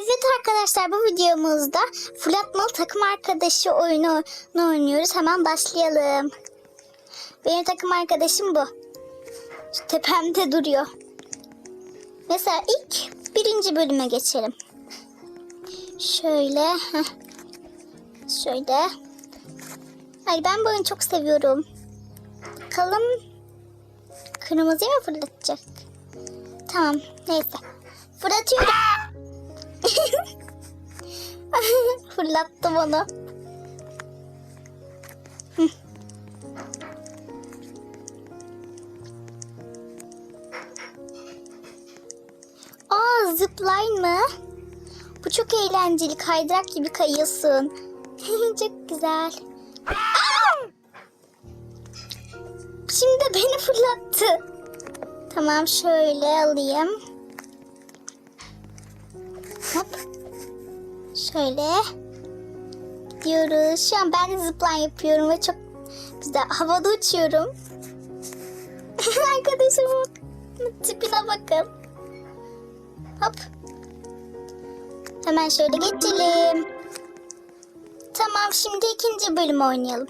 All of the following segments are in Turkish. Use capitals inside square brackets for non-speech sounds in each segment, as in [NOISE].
Evet arkadaşlar bu videomuzda fırlatmalı takım arkadaşı oyunu oynuyoruz. Hemen başlayalım. Benim takım arkadaşım bu. Şu tepemde duruyor. Mesela ilk birinci bölüme geçelim. Şöyle. Şöyle. Ay ben bu oyunu çok seviyorum. Bakalım kırmızıyı mı fırlatacak? Tamam neyse. Fırlatıyorum. Fırlattım onu. Aa zipline mı? Bu çok eğlenceli. Kaydırak gibi kayıyorsun. [LAUGHS] çok güzel. Şimdi beni fırlattı. Tamam şöyle alayım. Hop. Şöyle. Gidiyoruz. Şu an ben de zipline yapıyorum ve çok güzel. Havada uçuyorum. [LAUGHS] Arkadaşımın tipine bakın. Hop. Hemen şöyle geçelim. Tamam şimdi ikinci bölümü oynayalım.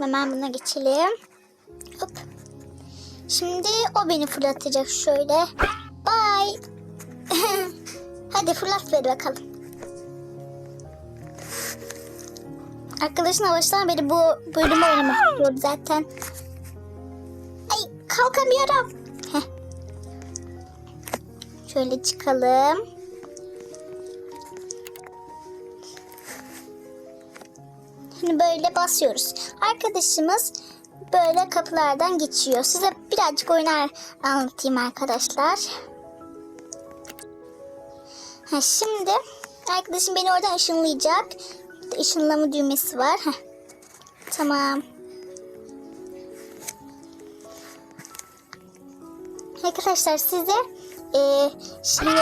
Hemen buna geçelim. Hop. Şimdi o beni fırlatacak şöyle. Bye. [LAUGHS] Hadi fırlat ver bakalım. Arkadaşın baştan beri bu bölümü oynamak istiyordu zaten. Ay kalkamıyorum. Heh. Şöyle çıkalım. Şimdi böyle basıyoruz. Arkadaşımız böyle kapılardan geçiyor. Size birazcık oynar anlatayım arkadaşlar. Ha, şimdi arkadaşım beni oradan ışınlayacak. Burada ışınlama düğmesi var. Heh. Tamam. Arkadaşlar size e, şimdi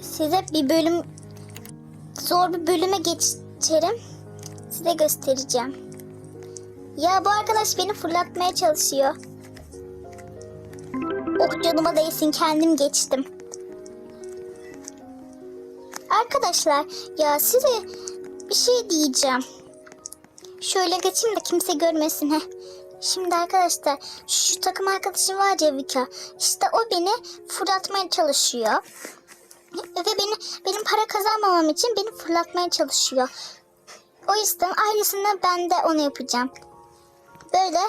size bir bölüm zor bir bölüme geçerim. Size göstereceğim. Ya bu arkadaş beni fırlatmaya çalışıyor. Ok canıma değsin kendim geçtim. Arkadaşlar ya size bir şey diyeceğim. Şöyle geçeyim de kimse görmesin. Heh. Şimdi arkadaşlar şu takım arkadaşım var ya Vika. İşte o beni fırlatmaya çalışıyor. Ve beni benim para kazanmamam için beni fırlatmaya çalışıyor. O yüzden ailesinden ben de onu yapacağım. Böyle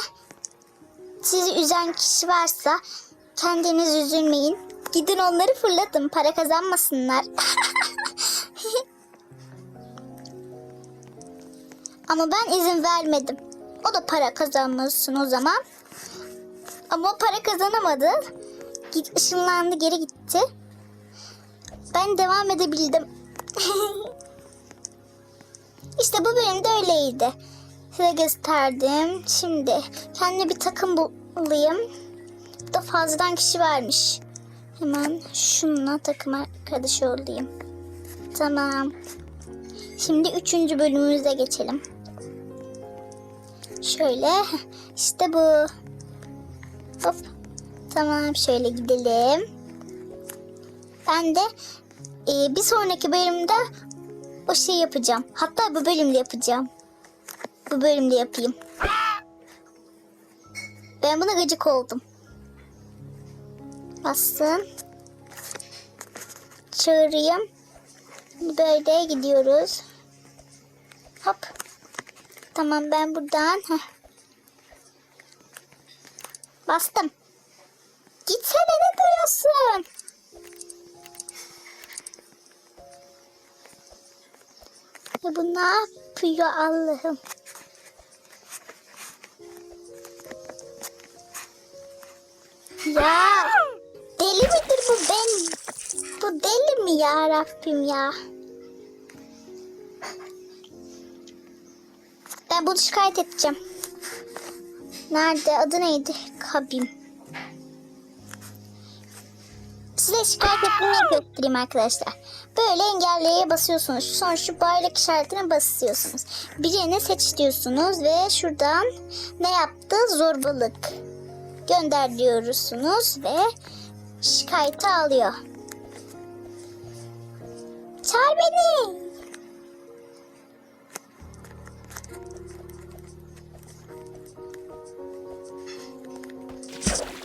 sizi üzen kişi varsa kendiniz üzülmeyin. Gidin onları fırlatın para kazanmasınlar. [LAUGHS] Ama ben izin vermedim. O da para kazanmasın o zaman. Ama o para kazanamadı. Git, ışınlandı geri gitti. Ben devam edebildim. [LAUGHS] işte bu bölümde öyleydi. Size gösterdim. Şimdi kendime bir takım bulayım. Burada fazladan kişi varmış. Hemen şununla takım arkadaşı olayım. Tamam. Şimdi üçüncü bölümümüze geçelim. Şöyle. işte bu. Hop. Tamam şöyle gidelim. Ben de e, bir sonraki bölümde o şey yapacağım. Hatta bu bölümde yapacağım. Bu bölümde yapayım. Ben buna gıcık oldum. Bastım. Çağırayım. Böyle gidiyoruz. Hop. Tamam ben buradan. Heh. Bastım. Gitsene ne duruyorsun? Ya bu ne yapıyor Allah'ım? Ya ben? Bu deli mi ya Rabbim ya? Ben bunu şikayet edeceğim. Nerede? Adı neydi? Kabim. Size şikayet etmeyi göstereyim arkadaşlar. Böyle engelleye basıyorsunuz. Sonra şu bayrak işaretine basıyorsunuz. Birini seç diyorsunuz ve şuradan ne yaptı? Zorbalık. Gönder diyorsunuz ve şikayeti alıyor. Çağır beni.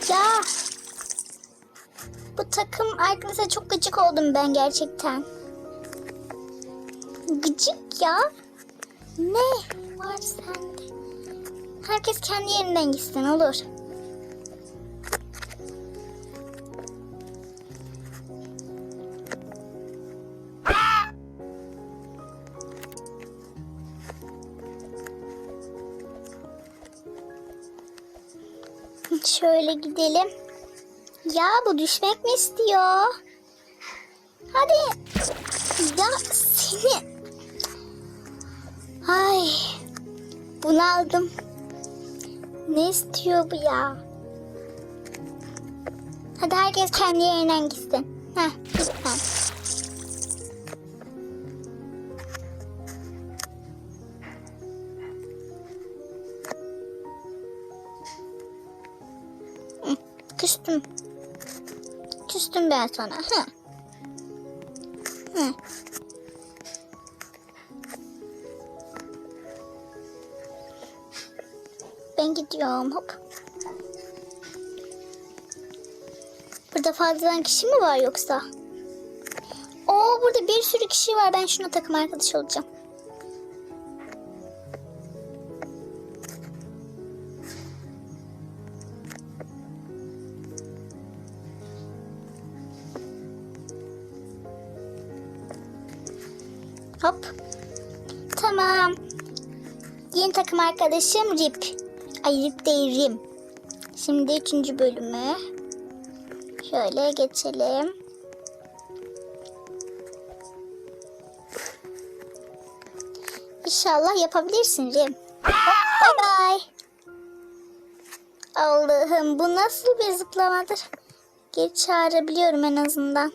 Ya. Bu takım arkadaşlar çok gıcık oldum ben gerçekten. Gıcık ya. Ne var sende? Herkes kendi yerinden gitsin olur. Şöyle gidelim. Ya bu düşmek mi istiyor? Hadi. Ya seni. Ay. Bunu aldım. Ne istiyor bu ya? Hadi herkes kendi yerinden gitsin. Heh, lütfen. Küstüm ben sana. Hı. Hı. Ben gidiyorum hop. Burada fazladan kişi mi var yoksa? Oo burada bir sürü kişi var. Ben şuna takım arkadaş olacağım. Hop. Tamam. Yeni takım arkadaşım Rip. Ay Rip değil Rim. Şimdi üçüncü bölümü. Şöyle geçelim. İnşallah yapabilirsin Rim. Bye bye. Allah'ım bu nasıl bir zıplamadır? Geri çağırabiliyorum en azından.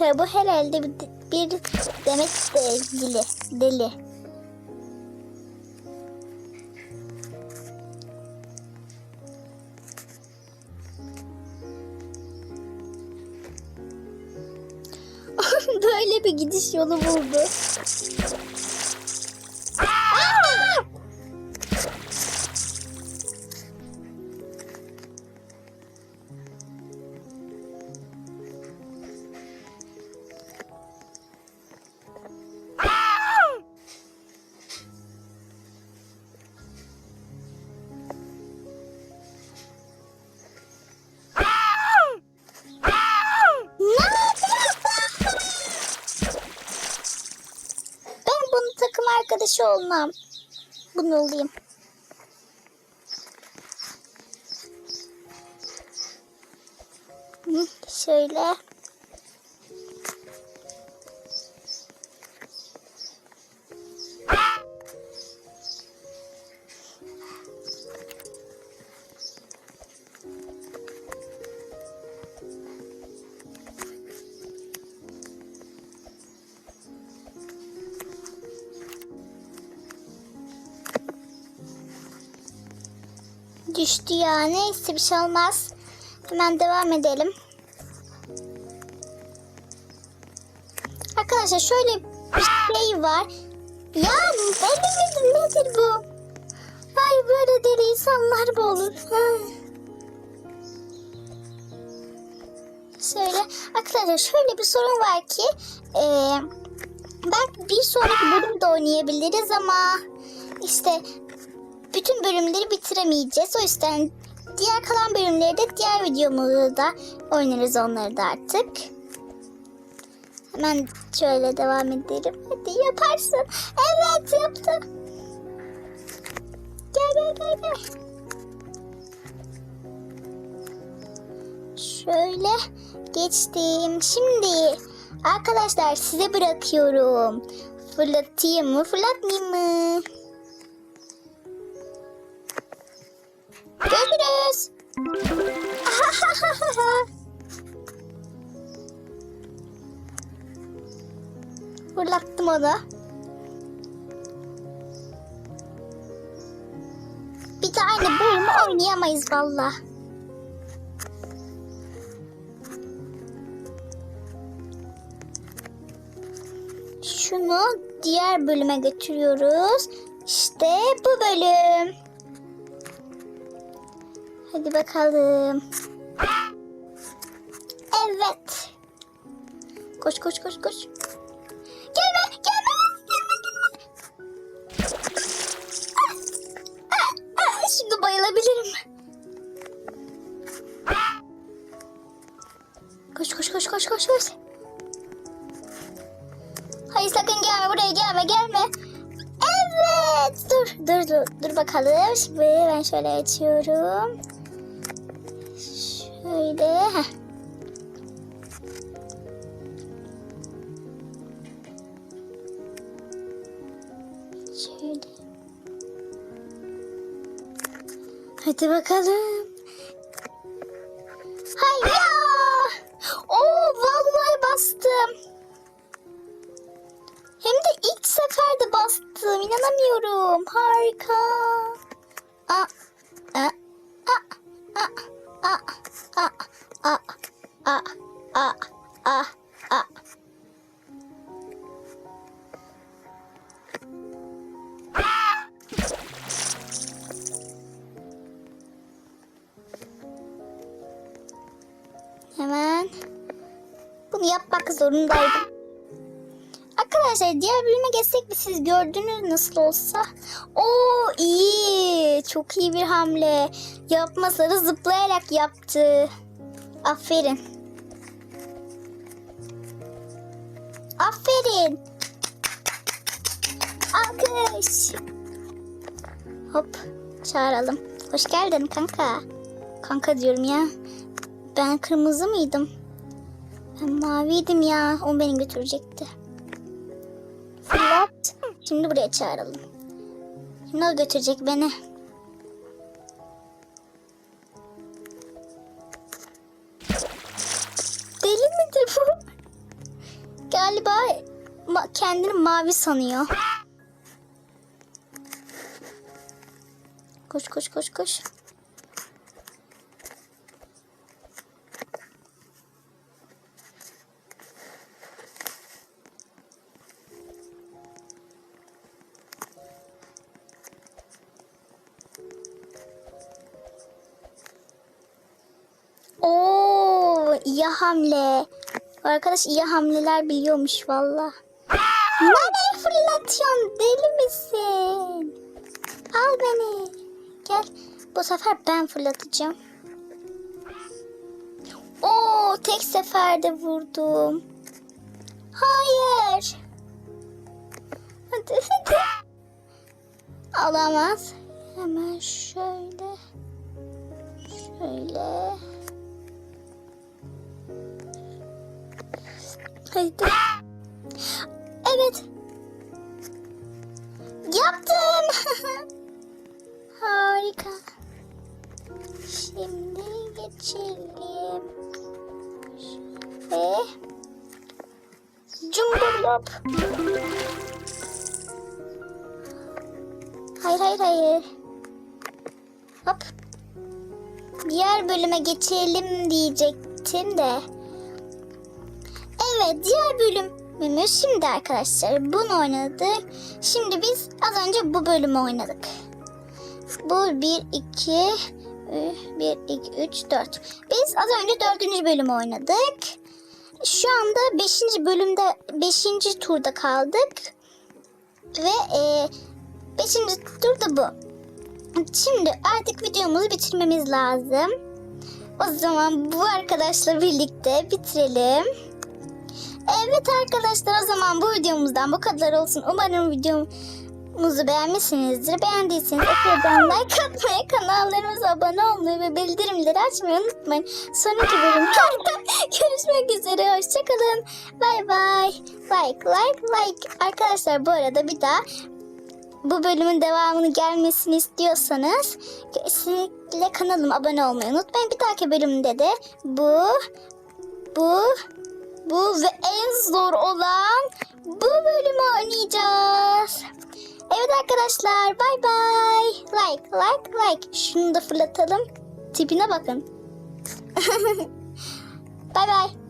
Arkadaşlar bu herhalde bir, bir demekle ilgili deli. [LAUGHS] Böyle bir gidiş yolu buldu. Olmam. Bunu olayım. Hı, Şöyle. Düştü ya. Neyse bir şey olmaz. Hemen devam edelim. Arkadaşlar şöyle bir şey var. Ya midir nedir bu? Ay böyle deli insanlar mı olur? Şöyle arkadaşlar şöyle bir sorun var ki eee belki bir sonraki bölümde oynayabiliriz ama işte bütün bölümleri bitiremeyeceğiz. O yüzden diğer kalan bölümleri de diğer videomuzda oynarız onları da artık. Hemen şöyle devam edelim. Hadi yaparsın. Evet yaptım. Gel gel gel gel. Şöyle geçtim. Şimdi Arkadaşlar size bırakıyorum. Fırlatayım mı fırlatmayayım mı? Görüşürüz. [LAUGHS] Fırlattım onu. Bir tane bölümü oynayamayız valla. Şunu diğer bölüme götürüyoruz. İşte bu bölüm. Hadi bakalım. Evet. Koş koş koş koş. Gelme gelme gelme gelme. Ah, ah, Şimdi bayılabilirim. Koş koş koş koş koş koş. Hayır sakın gelme buraya gelme gelme. Evet dur dur dur dur bakalım. Şimdi ben şöyle açıyorum. Şöyle. heh. Şöyle. Hadi bakalım. Mi siz gördünüz nasıl olsa. Oo iyi. Çok iyi bir hamle. Yapmaları zıplayarak yaptı. Aferin. Aferin. Alkış. Hop çağıralım. Hoş geldin kanka. Kanka diyorum ya. Ben kırmızı mıydım? Ben maviydim ya. O beni götürecekti. Fırlat. Şimdi buraya çağıralım. Şimdi o götürecek beni. Deli midir bu? Galiba ma- kendini mavi sanıyor. Koş koş koş koş. İyi hamle. Arkadaş iyi hamleler biliyormuş valla. Nereye fırlatıyorsun? Deli misin? Al beni. Gel. Bu sefer ben fırlatacağım. Oo, tek seferde vurdum. Hayır. Hadi hadi. Alamaz. Hemen şöyle. Şöyle. Haydi. Evet. Yaptım. [LAUGHS] Harika. Şimdi geçelim. Ve cumburlop. Hayır hayır hayır. Hop. Diğer bölüme geçelim diyecektim de. Evet diğer bölümümüz şimdi arkadaşlar bunu oynadık. Şimdi biz az önce bu bölümü oynadık. Bu 1, 2, 1, 2, 3, 4. Biz az önce dördüncü bölümü oynadık. Şu anda beşinci bölümde, beşinci turda kaldık. Ve e, beşinci turda bu. Şimdi artık videomuzu bitirmemiz lazım. O zaman bu arkadaşla birlikte bitirelim. Evet arkadaşlar o zaman bu videomuzdan bu kadar olsun. Umarım videom videomuzu beğenmişsinizdir. Beğendiyseniz ekrandan like atmayı, kanallarımıza abone olmayı ve bildirimleri açmayı unutmayın. Sonraki bölümlerde [LAUGHS] görüşmek üzere. Hoşçakalın. Bay bay. Like, like, like. Arkadaşlar bu arada bir daha bu bölümün devamını gelmesini istiyorsanız kesinlikle kanalıma abone olmayı unutmayın. Bir dahaki bölümde de bu, bu, bu ve en zor olan bu bölümü oynayacağız. Evet arkadaşlar bay bay. Like like like. Şunu da fırlatalım. Tipine bakın. [LAUGHS] bay bay.